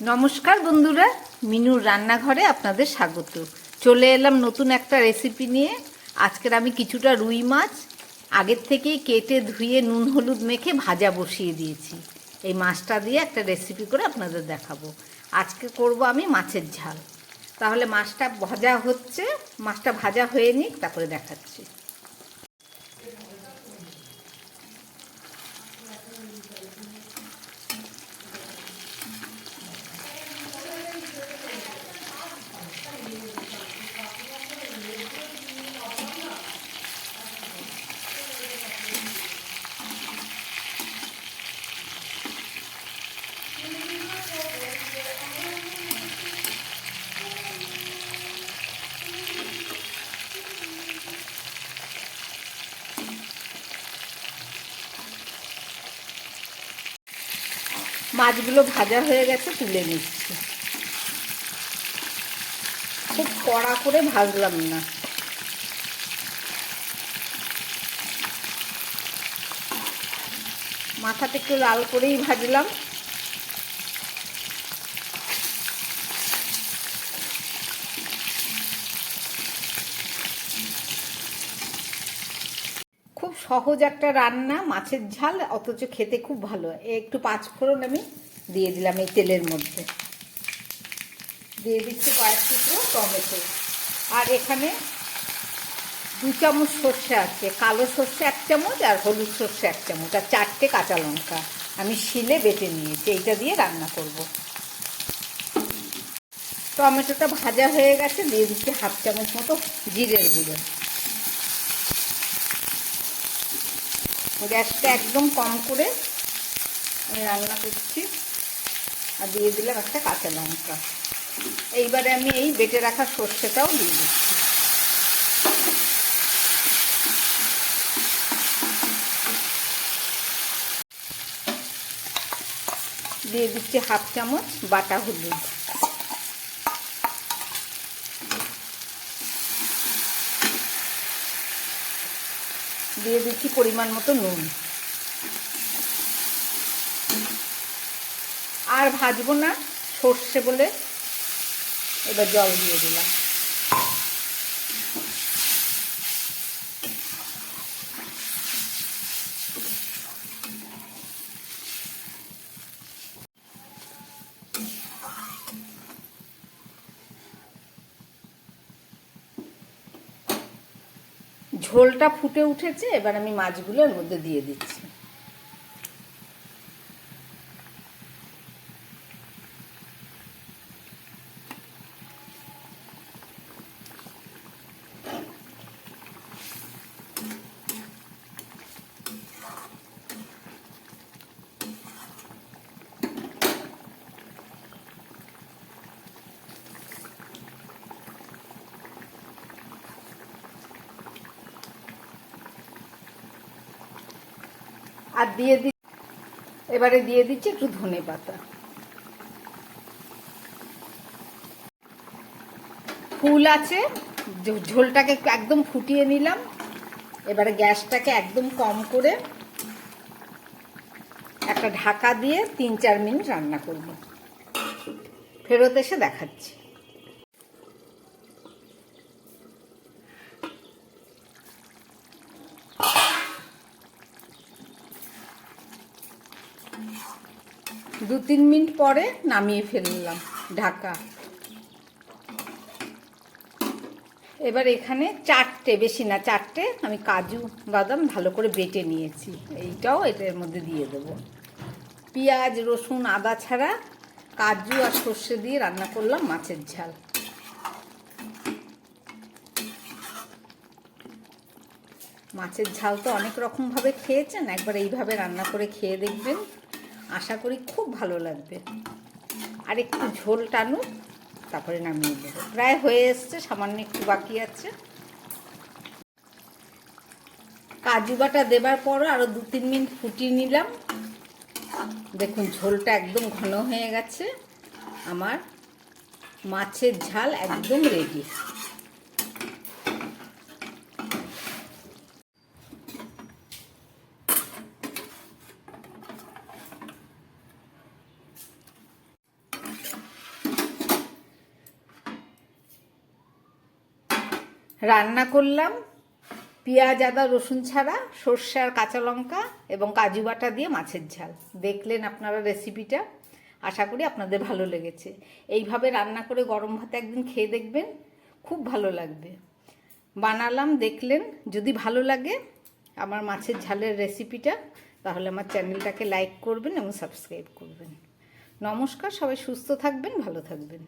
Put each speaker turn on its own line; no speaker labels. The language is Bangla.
নমস্কার বন্ধুরা, মিনুর রান্নাঘরে আপনাদের স্বাগত। চলে এলাম নতুন একটা রেসিপি নিয়ে। আজকের আমি কিছুটা রুই মাছ, আগের থেকেই কেটে ধুয়ে নুন হলুদ মেখে ভাজা বসিয়ে দিয়েছি। এই মাছটা দিয়ে একটা রেসিপি করে আপনাদের দেখাবো। আজকে করব আমি মাছের ঝাল। তাহলে মাছটা ভাজা হচ্ছে, মাছটা ভাজা হয়ে নিক, তারপরে দেখাচ্ছি। মাছগুলো ভাজা হয়ে গেছে, তুলে নিচ্ছি। খুব কড়া করে ভাজলাম না। মাথাটা একটু লাল করেই ভাজলাম খুব সহজ একটা রান্না, মাছের ঝাল, অথচ খেতে খুব ভালো। একটু পাঁচ ফোড়ন আমি দিয়ে দিলাম এই তেলের মধ্যে। দিয়ে দিচ্ছি কয়েক টুকরো টমেটো। আর এখানে দু চামচ সর্ষে আছে, কালো সর্ষে এক চামচ আর হলুদ সর্ষে এক চামচ আর চারটে কাঁচা লঙ্কা। আমি শিলে বেটে নিয়েছি, এইটা দিয়ে রান্না করব। টমেটোটা ভাজা হয়ে গেছে, দিয়ে দিচ্ছি হাফ চামচ মতো জিরের গুঁড়ো। গ্যাসটা একদম কম করে আমি রান্না করছি। আর দিয়ে দিলাম একটা কাঁচা লঙ্কা। এইবারে আমি এই বেটে রাখা সর্ষেটাও দিয়ে দিচ্ছি। দিয়ে দিচ্ছি হাফ চামচ বাটা হলুদ। দিয়ে দিচ্ছি পরিমাণ মতো নুন। আর ভাজবো না সর্ষে বলে। এবার জল দিয়ে দিলাম। ঝোলটা ফুটে উঠেছে এবার আমি মাছগুলো এর মধ্যে দিয়ে দিচ্ছি। আর দিয়ে দি এবারে দিয়ে দিচ্ছি একটু ধনে পাতা। ফুল আছে ঝোলটাকে একদম ফুটিয়ে নিলাম। এবারে গ্যাসটাকে একদম কম করে একটা ঢাকা দিয়ে তিন চার মিনিট রান্না করব। ফেরত এসে দেখাচ্ছি। দু তিন মিনিট পরে নামিয়ে ফেললাম, ঢাকা। এবার এখানে চারটে, বেশি না, চারটে, আমি কাজু, বাদাম ভালো করে বেটে নিয়েছি। এইটাও এটার মধ্যে দিয়ে দেবো। পেঁয়াজ, রসুন, আদা ছাড়া কাজু আর সর্ষে দিয়ে রান্না করলাম মাছের ঝাল। মাছের ঝাল তো অনেক রকমভাবে খেয়েছেন, একবার এইভাবে রান্না করে খেয়ে দেখবেন। আশা করি খুব ভালো লাগবে। আর একটু ঝোল টানুক, তারপরে নামিয়ে দেবো প্রায় হয়ে এসছে, সামান্য একটু বাকি আছে। কাজু বাটা দেবার পরও আরও দু তিন মিনিট ফুটিয়ে নিলাম। দেখুন, ঝোলটা একদম ঘন হয়ে গেছে। আমার মাছের ঝাল একদম রেডি রান্না করলাম। পেঁয়াজ, আদা, রসুন ছাড়া, সর্ষে আর কাঁচা লঙ্কা এবং কাজু বাটা দিয়ে মাছের ঝাল। দেখলেন আপনারা রেসিপিটা আশা করি আপনাদের ভালো লেগেছে। এইভাবে রান্না করে গরম ভাতে একদিন খেয়ে দেখবেন, খুব ভালো লাগবে। বানালাম, দেখলেন। যদি ভালো লাগে আমার মাছের ঝালের রেসিপিটা তাহলে আমার চ্যানেলটাকে লাইক করবেন এবং সাবস্ক্রাইব করবেন। নমস্কার, সবাই সুস্থ থাকবেন, ভালো থাকবেন।